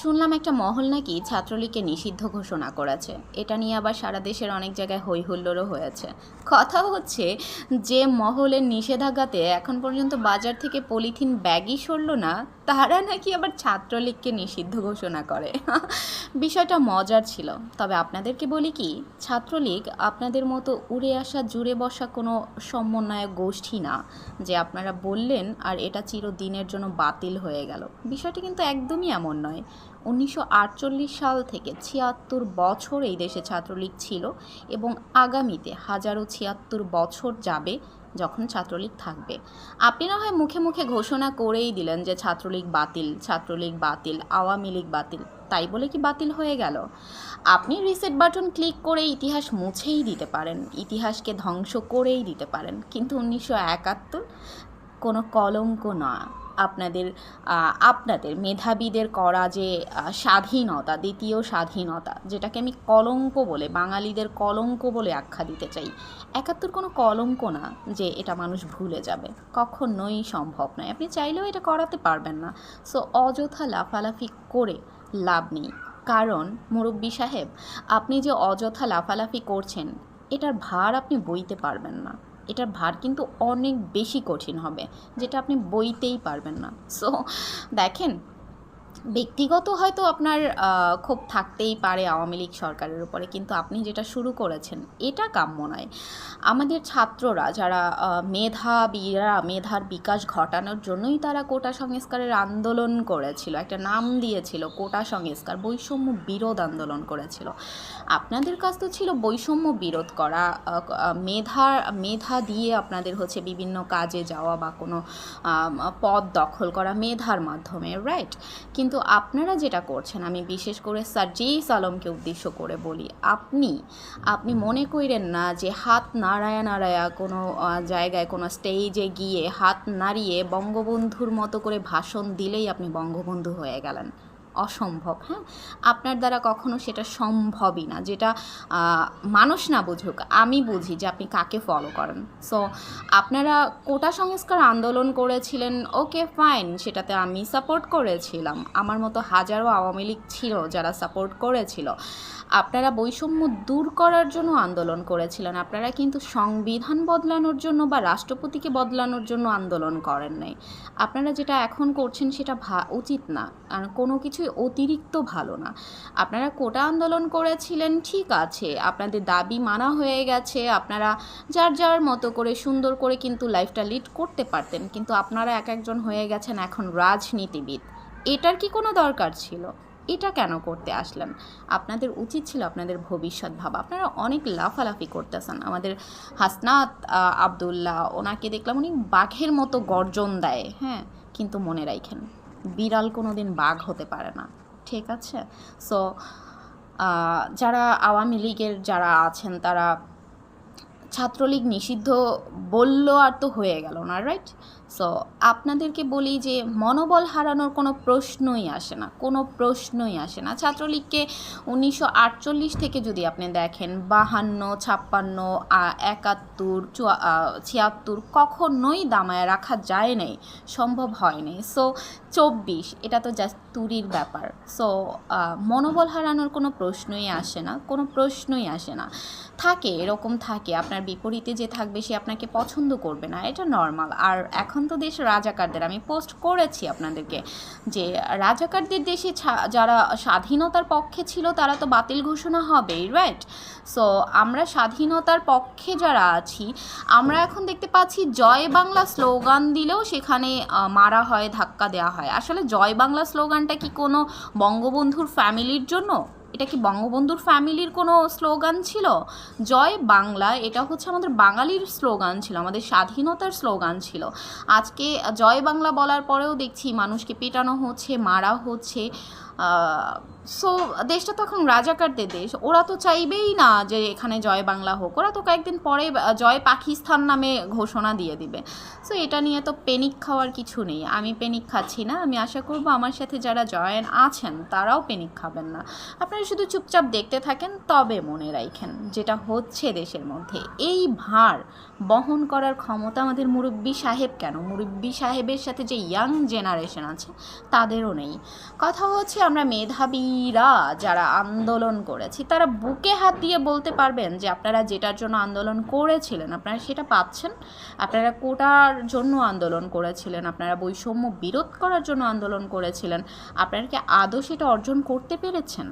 শুনলাম একটা মহল নাকি ছাত্রলীগকে নিষিদ্ধ ঘোষণা করেছে। এটা নিয়ে আবার সারা দেশের অনেক জায়গায় হই হুল্লোড়ও হয়েছে। কথা হচ্ছে যে মহলের নিষেধাজ্ঞাতে এখন পর্যন্ত বাজার থেকে পলিথিন ব্যাগই সরল না, তারা নাকি আবার ছাত্রলীগকে নিষিদ্ধ ঘোষণা করে। বিষয়টা মজার ছিল। তবে আপনাদেরকে বলি কি, ছাত্রলীগ আপনাদের মতো উড়ে আসা, জুড়ে বসা কোনো সমন্বয়ক গোষ্ঠী না, যে আপনারা বললেন আর এটা চিরদিনের জন্য বাতিল হয়ে গেল। বিষয়টি কিন্তু একদমই এমন নয়। উনিশশো আটচল্লিশ সাল থেকে ছিয়াত্তর বছর এই দেশে ছাত্রলীগ ছিল এবং আগামীতে হাজারো ছিয়াত্তর বছর যাবে যখন ছাত্রলীগ থাকবে। আপনি না হয় মুখে মুখে ঘোষণা করেই দিলেন যে ছাত্রলীগ বাতিল ছাত্রলীগ বাতিল, আওয়ামী লীগ বাতিল, তাই বলে কি বাতিল হয়ে গেল? আপনি রিসেট বাটন ক্লিক করে ইতিহাস মুছেই দিতে পারেন, ইতিহাসকে ধ্বংস করেই দিতে পারেন, কিন্তু উনিশশো একাত্তর কোনো কলঙ্ক না আপনাদের আপনাদের মেধাবীদের করা যে স্বাধীনতা, দ্বিতীয় স্বাধীনতা, যেটাকে আমি কলঙ্ক বলে, বাঙালিদের কলঙ্ক বলে আখ্যা দিতে চাই, একাত্তর কোনো কলঙ্ক না যে এটা মানুষ ভুলে যাবে। কখনোই সম্ভব নয়। আপনি চাইলেও এটা করাতে পারবেন না। সো, অযথা লাফালাফি করে লাভ নেই। কারণ, মুরব্বী সাহেব, আপনি যে অযথা লাফালাফি করছেন, এটার ভার আপনি বইতে পারবেন না। এটার ভার কিন্তু অনেক বেশি কঠিন হবে যেটা আপনি বইতেই পারবেন না। সো দেখেন ব্যক্তিগত হয়তো আপনার ক্ষোভ থাকতেই পারে আওয়ামী লীগ সরকারের উপরে, কিন্তু আপনি যেটা শুরু করেছেন এটা কাম্য নয়। আমাদের ছাত্ররা যারা মেধাবীরা মেধার বিকাশ ঘটানোর জন্যই তারা কোটা সংস্কারের আন্দোলন করেছিল। একটা নাম দিয়েছিল, কোটা সংস্কার, বৈষম্য বিরোধ আন্দোলন করেছিল। আপনাদের কাজ তো ছিল বৈষম্য বিরোধ করা মেধা মেধা দিয়ে আপনাদের হচ্ছে বিভিন্ন কাজে যাওয়া বা কোনো পদ দখল করা মেধার মাধ্যমে রাইট কিন্তু আপনারা যেটা করছেন, আমি বিশেষ করে সার্জিস সালমকে উদ্দেশ্য করে বলি, আপনি আপনি মনে করেন না যে হাত নাড়ায়া নাড়ায়া কোনো জায়গায়, কোনো স্টেজে গিয়ে হাত নাড়িয়ে বঙ্গবন্ধুর মতো করে ভাষণ দিলেই আপনি বঙ্গবন্ধু হয়ে গেলেন? অসম্ভব হ্যাঁ? আপনার দ্বারা কখনো সেটা সম্ভবই না, যেটা মানুষ না বুঝুক, আমি বুঝি যে আপনি কাকে ফলো করেন। সো আপনারা কোটা সংস্কার আন্দোলন করেছিলেন ওকে ফাইন সেটাতে আমি সাপোর্ট করেছিলাম। আমার মতো হাজারো আওয়ামী লীগ ছিল যারা সাপোর্ট করেছিল। আপনারা বৈষম্য দূর করার জন্য আন্দোলন করেছিলেন। আপনারা কিন্তু সংবিধান বদলানোর জন্য বা রাষ্ট্রপতিকে বদলানোর জন্য আন্দোলন করেন নাই। আপনারা যেটা এখন করছেন সেটা উচিত না। আর কোনো কিছুই অতিরিক্ত ভালো না। আপনারা কোটা আন্দোলন করেছিলেন, ঠিক আছে। আপনাদের দাবি মানা হয়ে গেছে। আপনারা যার যার মতো করে সুন্দর করে কিন্তু লাইফটা লিড করতে পারতেন। কিন্তু আপনারা এক একজন হয়ে গেছেন এখন রাজনীতিবিদ। এটার কি কোনো দরকার ছিল? এটা কেন করতে আসলেন? আপনাদের উচিত ছিল আপনাদের ভবিষ্যৎ ভাবা। আপনারা অনেক লাফালাফি করতেছেন। আমাদের হাসনাত আবদুল্লাহ, ওনাকে দেখলাম উনি বাঘের মতো গর্জন দেয় হ্যাঁ? কিন্তু মনে রাখেন বিড়াল কোনো দিন বাঘ হতে পারে না, ঠিক আছে? সো যারা আওয়ামী লীগের যারা আছেন, তারা ছাত্রলীগ নিষিদ্ধ বলল আর তো হয়ে গেল না রাইট সো আপনাদেরকে বলি যে মনোবল হারানোর কোনো প্রশ্নই আসে না, কোনো প্রশ্নই আসে না। ছাত্রলীগকে উনিশশো আটচল্লিশ থেকে যদি আপনি দেখেন, বাহান্ন, ছাপ্পান্ন একাত্তর ছিয়াত্তর কখনোই দামায় রাখা যায় নাই, সম্ভব হয়নি সো চব্বিশ, এটা তো জাস্ট তুরির ব্যাপার। সো মনোবল হারানোর কোনো প্রশ্নই আসে না, কোনো প্রশ্নই আসে না। থাকে, এরকম থাকে, আপনার বিপরীতে যে থাকবে সে আপনাকে পছন্দ করবে না, এটা নর্মাল আর এখন তো দেশ রাজাকারদের, আমি পোস্ট করেছি আপনাদেরকে যে রাজাকারদের দেশে যারা স্বাধীনতার পক্ষে ছিল তারা তো বাতিল ঘোষণা হবেই রাইট সো আমরা স্বাধীনতার পক্ষে যারা আছি, আমরা এখন দেখতে পাচ্ছি জয় বাংলা স্লোগান দিলেও সেখানে মারা হয়, ধাক্কা দেওয়া হয়। আসলে জয় বাংলা স্লোগানটা কি কোনো বঙ্গবন্ধুর ফ্যামিলির জন্য? এটা কি বঙ্গবন্ধুর ফ্যামিলির কোনো স্লোগান ছিল? জয় বাংলা, এটা হচ্ছে আমাদের বাঙালির স্লোগান ছিল, আমাদের স্বাধীনতার স্লোগান ছিল। আজকে জয় বাংলা বলার পরেও দেখছি মানুষকে পেটানো হচ্ছে, মারা হচ্ছে সো দেশটা তো এখন রাজাকারদের দেশ। ওরা তো চাইবেই না যে এখানে জয় বাংলা হোক। ওরা তো কয়েকদিন পরে জয় পাকিস্তান নামে ঘোষণা দিয়ে দিবে। সো এটা নিয়ে তো পেনিক খাওয়ার কিছু নেই। আমি পেনিক খাচ্ছি না। আমি আশা করব আমার সাথে যারা জয়েন আছেন, তারাও পেনিক খাবেন না। আপনারা শুধু চুপচাপ দেখতে থাকেন, তবে মনে রাখেন যেটা হচ্ছে দেশের মধ্যে। এই ভার বহন করার ক্ষমতা আমাদের মুরব্বী সাহেব কেন? মুরব্বী সাহেবের সাথে যে ইয়াং জেনারেশন আছে, তাদেরও নেই। কথা হচ্ছে আমরা মেধাবীরা যারা আন্দোলন করেছি, তারা বুকে হাত দিয়ে বলতে পারবেন যে আপনারা যেটার জন্য আন্দোলন করেছিলেন, আপনারা সেটা পাচ্ছেন। আপনারা কোটার জন্য আন্দোলন করেছিলেন, আপনারা বৈষম্য বিরোধ করার জন্য আন্দোলন করেছিলেন। আপনারা কি আদৌ সেটা অর্জন করতে পেরেছেন?